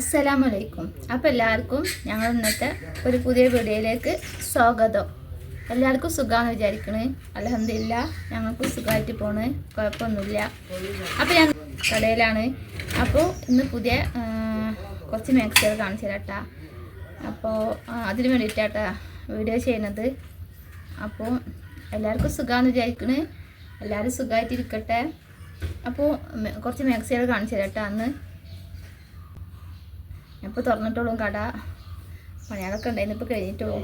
അസ്സലാമലൈക്കും. അപ്പോൾ എല്ലാവർക്കും ഞങ്ങൾ ഇന്നത്തെ ഒരു പുതിയ വീഡിയോയിലേക്ക് സ്വാഗതം. എല്ലാവർക്കും സുഖമാണെന്ന് വിചാരിക്കണേ. അലഹമില്ല ഞങ്ങൾക്ക് സുഖമായിട്ട് പോണ്. കുഴപ്പമൊന്നുമില്ല. അപ്പോൾ ഞാൻ കടയിലാണ്. അപ്പോൾ ഇന്ന് പുതിയ കുറച്ച് മാക്സികൾ കാണിച്ചു തരാട്ടാ അപ്പോൾ അതിന് വേണ്ടിയിട്ടാട്ടാ വീഡിയോ ചെയ്യുന്നത്. അപ്പോൾ എല്ലാവർക്കും സുഖമാണെന്ന് വിചാരിക്കണേ. എല്ലാവരും സുഖമായിട്ടിരിക്കട്ടെ അപ്പോൾ കുറച്ച് മാക്സികൾ കാണിച്ചു തരാട്ടാ അന്ന് ഇപ്പോൾ തുറന്നിട്ടുള്ളൂ കട. പണികളൊക്കെ ഉണ്ടായിരുന്നു ഇപ്പോൾ കഴിഞ്ഞിട്ടുള്ളൂ.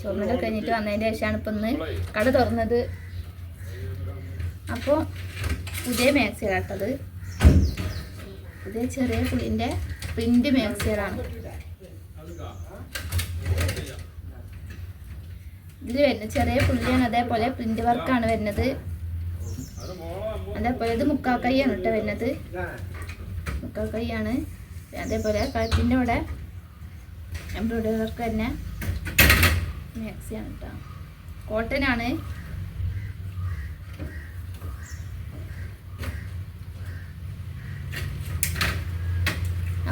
ചോറിനൊക്കെ കഴിഞ്ഞിട്ട് വന്നതിന്റെ ശേഷമാണ് ഇപ്പം ഇന്ന് കട തുറന്നത്. അപ്പോൾ പുതിയ മാക്സികളാട്ടത് പുതിയ ചെറിയ പുളിന്റെ പ്രിന്റ് മാക്സിയറാണ് ഇതിൽ വരുന്നത് ചെറിയ പുള്ളിയാണ് അതേപോലെ പ്രിന്റ് വർക്കാണ് വരുന്നത്. അതേപോലെ ഇത് മുക്കാൽ കൈയാണ് കേട്ടോ വരുന്നത്. മുക്കാൽ കൈയാണ്. അതേപോലെ കഴുത്തിന്റെ ഇവിടെ എംബ്രോയിഡറി വർക്ക് തന്നെ മാക്സിയാണ് കേട്ടോ കോട്ടൺ ആണ്.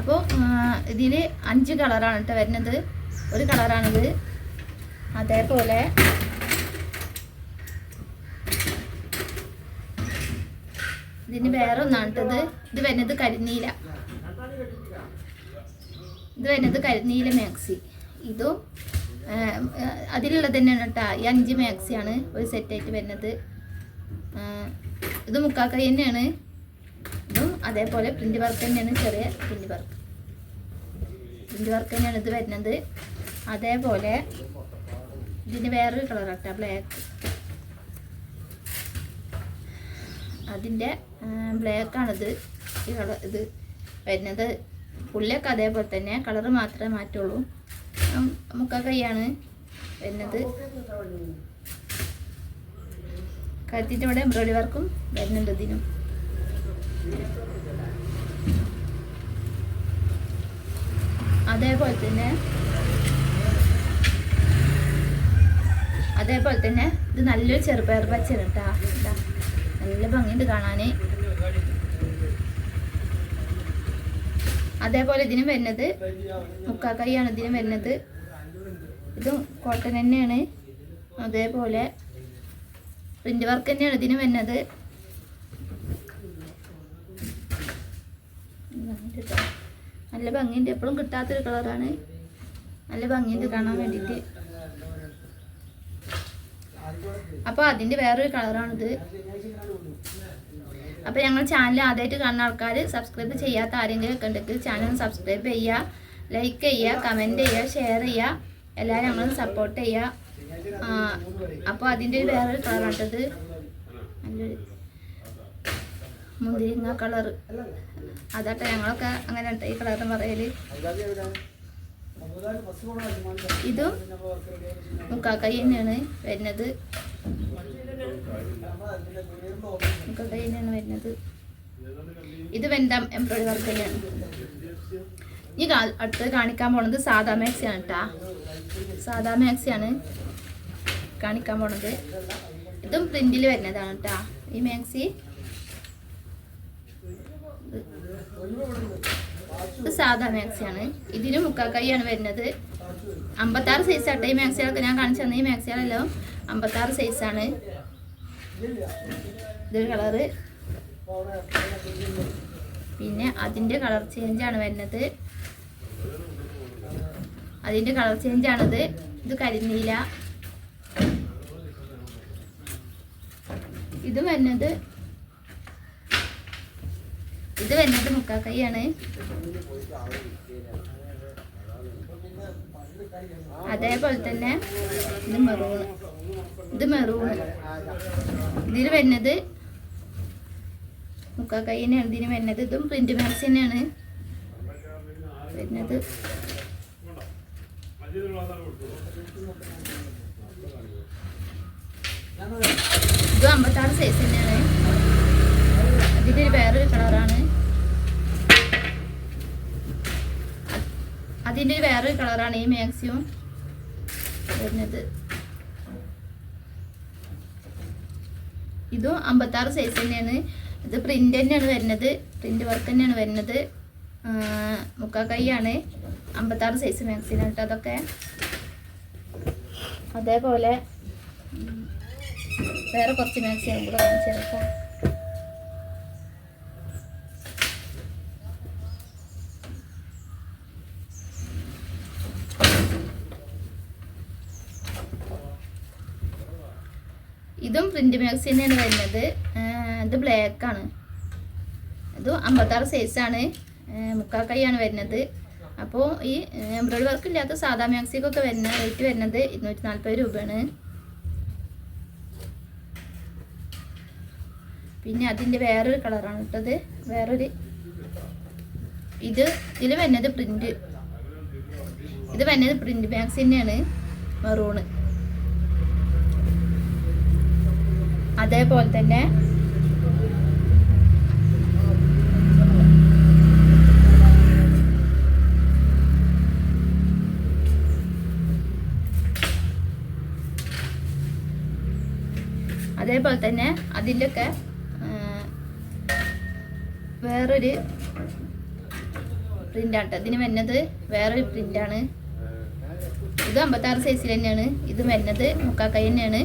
അപ്പോൾ ഇതിൽ അഞ്ച് കളറാണ് കേട്ടോ വരുന്നത്. ഒരു കളറാണിത് അതേപോലെ ഇതിന് വേറെ ഒന്നാണ് ഇത് വരുന്നത് കരിനീല. ഇത് വരുന്നത് കരിനീല മാക്സി. ഇതും അതിലുള്ളത് തന്നെയാണ് കേട്ടോ. ഈ അഞ്ച് മാക്സിയാണ് ഒരു സെറ്റായിട്ട് വരുന്നത്. ഇത് മുക്കാക്കൈ തന്നെയാണ്. ഇതും അതേപോലെ പ്രിന്റ് വർക്ക് തന്നെയാണ് ചെറിയ പ്രിന്റ് വർക്ക്. പ്രിന്റ് വർക്ക് തന്നെയാണ് ഇത് വരുന്നത്. അതേപോലെ ഇതിന് വേറൊരു കളർ കേട്ടോ ബ്ലാക്ക്. അതിന്റെ ബ്ലാക്കാണിത്. ഈ കളർ ഇത് വരുന്നത് പുല്ലൊക്കെ അതേപോലെ തന്നെ കളറ് മാത്രമേ മാറ്റുള്ളൂ. ഉം, മുക്കാ കൈയാണ് വരുന്നത്. കത്തിന്റെ ഇവിടെ എംബ്രോയിഡറി വർക്കും വരുന്നുണ്ട് ഇതിനും. അതേപോലെ തന്നെ അതേപോലെ തന്നെ ഇത് നല്ലൊരു ചെറുപയർ പച്ചയാണ് കേട്ടാ. നല്ല ഭംഗിയുണ്ട് കാണാന്. അതേപോലെ ഇതിനും വരുന്നത് മുക്കാക്കൈയാണ് ഇതിനും വരുന്നത്. ഇതും കോട്ടൺ തന്നെയാണ്. അതേപോലെ പ്രിന്റ് വർക്ക് തന്നെയാണ് ഇതിനും വരുന്നത്. നല്ല ഭംഗിയുണ്ട് എപ്പോഴും കിട്ടാത്തൊരു കളറാണ്. നല്ല ഭംഗിയുണ്ട് കാണാൻ വേണ്ടിയിട്ട്. അപ്പോൾ അതിന്റെ വേറൊരു കളറാണിത്. അപ്പോൾ ഞങ്ങൾ ചാനൽ ആദ്യമായിട്ട് കാണുന്ന ആൾക്കാർ സബ്സ്ക്രൈബ് ചെയ്യാത്ത ആരെങ്കിലും ഒക്കെ ഉണ്ടെങ്കിൽ ചാനൽ സബ്സ്ക്രൈബ് ചെയ്യുക ലൈക്ക് ചെയ്യുക കമന്റ് ചെയ്യുക ഷെയർ ചെയ്യുക എല്ലാവരും ഞങ്ങൾ സപ്പോർട്ട് ചെയ്യുക അപ്പോൾ അതിന്റെ ഒരു വേറൊരു കളറാണിട്ടത് നല്ലൊരു മുന്തിരിങ്ങ കളർ അതാട്ടെ ഞങ്ങളൊക്കെ അങ്ങനെ ഈ കളർ പറയൽ. ഇതും മുക്കാക്കൈ തന്നെയാണ് വരുന്നത്. മുക്കാക്കൈ തന്നെയാണ് വരുന്നത്. ഇത് വെന്താം എംബ്രോയിഡറി വർക്ക് തന്നെയാണ്. ഇനി അടുത്ത് കാണിക്കാൻ പോണത് മാക്സി ആണ് കേട്ടാ മാക്സി ആണ് കാണിക്കാൻ പോണത്. ഇതും പ്രിന്റിൽ വരുന്നതാണ് കേട്ടാ ഈ മാക്സി. ഇത് സാധാ മാക്സിയാണ് ഇതിന് മുക്കാക്കൈയാണ് വരുന്നത്. അമ്പത്താറ് സൈസ് ആട്ടെ ഈ മാക്സികളൊക്കെ ഞാൻ കാണിച്ചു തന്നെ ഈ മാക്സികളല്ലോ അമ്പത്താറ് സൈസാണ് ഇതൊരു കളറ് പിന്നെ അതിന്റെ കളർ ചേഞ്ചാണ് വരുന്നത്. അതിന്റെ കളർ ചേഞ്ചാണിത് ഇത് കരിനീല. ഇത് വരുന്നത് ഇത് വരുന്നത് മുക്കാക്കൈയാണ്. അതേപോലെ തന്നെ ഇത് മെറൂണ് ഇത് മെറൂണ് ഇതിൽ വരുന്നത് മുക്കാക്കൈ തന്നെയാണ് ഇതിന് വരുന്നത് ഇതും പ്രിന്റ് മാക്സ് തന്നെയാണ്. വരുന്നത് ഇതും അമ്പത്താറ് സൈസ് തന്നെയാണ്. ഇതിന്റെ ഒരു വേറൊരു കളറാണ് അതിന്റെ വേറൊരു കളറാണ് ഈ മാക്സിമം വരുന്നത്. ഇതും അമ്പത്താറ് സൈസ് തന്നെയാണ്. ഇത് പ്രിന്റ് തന്നെയാണ് വരുന്നത്. പ്രിന്റ് വർക്ക് തന്നെയാണ് വരുന്നത്. മുക്കാ കൈയാണ്. അമ്പത്താറ് സൈസ് മാക്സിമം കേട്ടോ അതൊക്കെ. അതേപോലെ വേറെ കുറച്ച് മാക്സിമം കൂടെ കാണിച്ചു ഇതും പ്രിന്റ് മാക്സി തന്നെയാണ് വരുന്നത്. ഇത് ബ്ലാക്ക് ആണ്. ഇതും അമ്പത്താറ് സൈസാണ് മുക്കാൽ കൈയാണ് വരുന്നത്. അപ്പോൾ ഈ എംബ്രോയിഡറി വർക്ക് ഇല്ലാത്ത സാധാ മാക്സിക്കൊക്കെ വരുന്ന റേറ്റ് വരുന്നത് ഇരുന്നൂറ്റി നാൽപ്പത് രൂപയാണ്. പിന്നെ അതിന്റെ വേറൊരു കളറാണ് ഇട്ടത്. വേറൊരു ഇത് ഇതിൽ വരുന്നത് പ്രിന്റ് ഇത് വരുന്നത് പ്രിന്റ് മാക്സി തന്നെയാണ്. മെറൂണ് അതേപോലെ തന്നെ അതേപോലെ തന്നെ അതിന്റെയൊക്കെ വേറൊരു പ്രിന്റാണ് ഇതിന് വരുന്നത് വേറൊരു പ്രിന്റാണ് ഇത് അമ്പത്താറ് സൈസിൽ തന്നെയാണ്. ഇത് വരുന്നത് മുക്കാക്കൈ തന്നെയാണ്.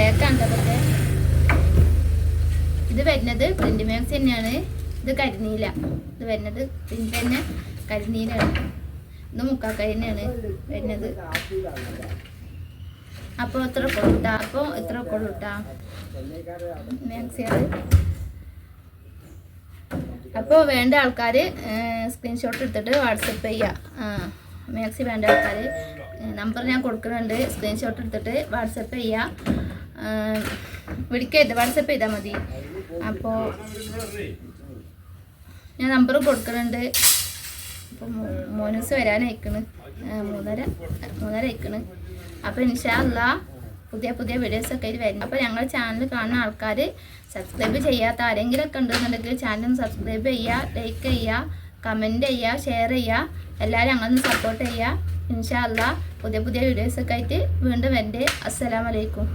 ബ്ലാക്ക് ഇത് വരുന്നത് പ്രിന്റ് മാക്സ് തന്നെയാണ്. ഇത് കരിനീല. ഇത് വരുന്നത് പ്രിന്റ് തന്നെ കരിനീലാണ്. ഇത് മുക്കാക്കൈ തന്നെയാണ് വരുന്നത്. അപ്പോൾ എത്ര കൊള്ളുട്ടാ? അപ്പോൾ എത്ര കൊള്ളുട്ടാ? അപ്പൊ അപ്പോൾ വേണ്ട ആൾക്കാർ സ്ക്രീൻഷോട്ട് എടുത്തിട്ട് വാട്സപ്പ് ചെയ്യുക മാക്സി വേണ്ട ആൾക്കാർ നമ്പർ ഞാൻ കൊടുക്കുന്നുണ്ട്. സ്ക്രീൻഷോട്ട് എടുത്തിട്ട് വാട്സപ്പ് ചെയ്യുക വിളിക്കരുത്. വാട്സപ്പ് ചെയ്താൽ മതി. അപ്പോൾ ഞാൻ നമ്പർ കൊടുക്കുന്നുണ്ട്. അപ്പോൾ മോനൂസ് വരാനയക്കണ്. മൂന്നര മൂന്നര അയക്കണ് അപ്പോൾ ഇൻഷാല്ല പുതിയ പുതിയ വീഡിയോസൊക്കെ ആയിട്ട് വരും. അപ്പോൾ ഞങ്ങൾ ചാനൽ കാണുന്ന ആൾക്കാർ സബ്സ്ക്രൈബ് ചെയ്യാത്ത ആരെങ്കിലും ഒക്കെ ഉണ്ടെന്നുണ്ടെങ്കിൽ ചാനൽ സബ്സ്ക്രൈബ് ചെയ്യുക ലൈക്ക് ചെയ്യുക കമന്റ് ചെയ്യുക ഷെയർ ചെയ്യുക. എല്ലാവരും അങ്ങനെ സപ്പോർട്ട് ചെയ്യുക. ഇൻഷാല്ല പുതിയ പുതിയ വീഡിയോസൊക്കെ ആയിട്ട് വീണ്ടും വരണ്ടേ. അസ്സലാമലൈക്കും